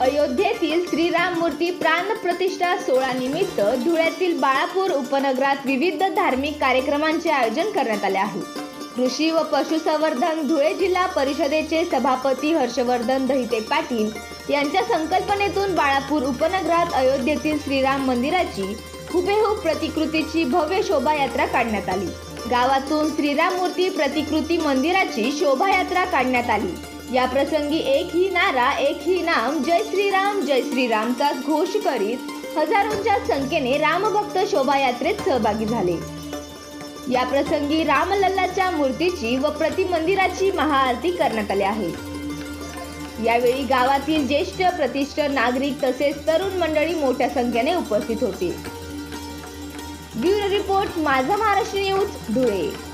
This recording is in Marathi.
अयोध्येतील श्रीराम मूर्ती प्राण प्रतिष्ठा सोहळा निमित्त धुळ्यातील बाळापूर उपनगरात विविध धार्मिक कार्यक्रमांचे आयोजन करण्यात आले आहे. कृषी व पशुसंवर्धन धुळे जिल्हा परिषदेचे सभापती हर्षवर्धन दहिते पाटील यांच्या संकल्पनेतून बाळापूर उपनगरात अयोध्येतील श्रीराम मंदिराची हुबेहूब प्रतिकृतीची भव्य शोभायात्रा काढण्यात आली. गावातून श्रीराम मूर्ती प्रतिकृती मंदिराची शोभायात्रा काढण्यात आली. या प्रसंगी एक ही नारा एक ही नाम जय श्रीराम जय श्रीरामचा घोष करीत हजारोंच्या संख्येने रामभक्त शोभायात्रेत सहभागी झाले. या प्रसंगी रामलल्लाच्या मूर्तीची व प्रतिमंदिराची महाआरती करण्यात आली आहे. यावेळी गावातील ज्येष्ठ प्रतिष्ठ नागरिक तसेच तरुण मंडळी मोठ्या संख्येने उपस्थित होते. ब्युरो रिपोर्ट माझा महाराष्ट्र न्यूज धुळे.